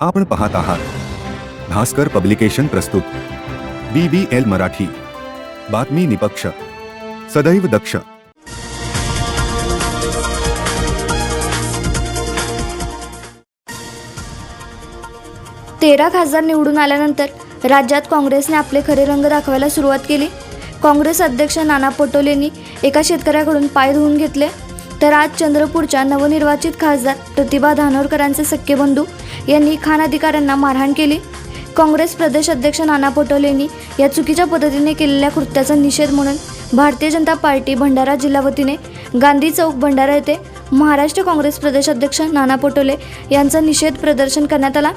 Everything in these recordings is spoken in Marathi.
आपण पाहत आहात. भास्कर पब्लिकेशन प्रस्तुत. B B L Marathi. बातमी निपक्ष. सदैव दक्ष. तेरा खासदार निवडून आल्यानंतर राज्यात काँग्रेसने आपले खरे रंग दाखवायला सुरुवात केली. काँग्रेस अध्यक्ष नाना पटोलेंनी एका शेतकऱ्याकडून पाय धुवून घेतले. तर आज चंद्रपूरच्या नवनिर्वाचित खासदार प्रतिभा धानोरकरांचे सख्खे बंधू यांनी खान अधिकाऱ्यांना मारहाण केली. काँग्रेस प्रदेश अध्यक्ष नाना पटोलेंनी या चुकीच्या पद्धतीने केलेल्या कृत्याचा निषेध म्हणून भारतीय जनता पार्टी भंडारा जिल्हा वतीने गांधी चौक भंडारा येथे महाराष्ट्र काँग्रेस प्रदेश अध्यक्ष नाना पटोले यांचा निषेध प्रदर्शन करण्यात आला.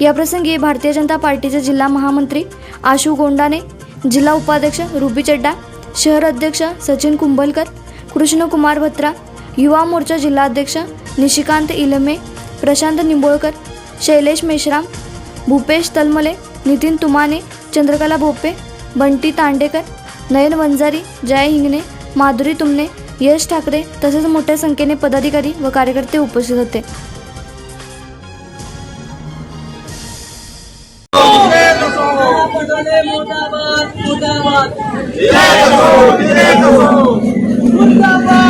याप्रसंगी भारतीय जनता पार्टीचे जिल्हा महामंत्री आशू गोंडाने जिल्हा उपाध्यक्ष रुबी चड्डा शहर अध्यक्ष सचिन कुंभलकर कृष्णकुमार भत्रा युवा मोर्चा जिल्हाध्यक्ष निशिकांत इलमे प्रशांत निंबोळकर शैलेश मेश्राम भूपेश तलमले नितीन तुमाने चंद्रकला भोपे बंटी तांडेकर नयन वंजारी जय हिंगणे माधुरी तुमने यश ठाकरे तसेच मोठ्या संख्येने पदाधिकारी व कार्यकर्ते उपस्थित होते. मुर्दाबाद मुर्दाबाद मुर्दाबाद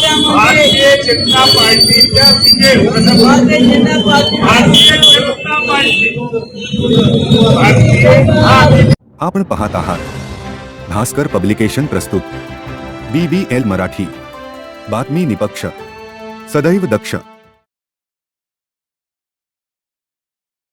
भारतीय जनता पार्टीच्या विजय भारतीय जनता पार्टी। भारतीय जनता पार्टी। भारतीय आपण पाहत आहात भास्कर पब्लिकेशन प्रस्तुत बी बी एल मराठी बातमी निपक्ष सदैव दक्ष.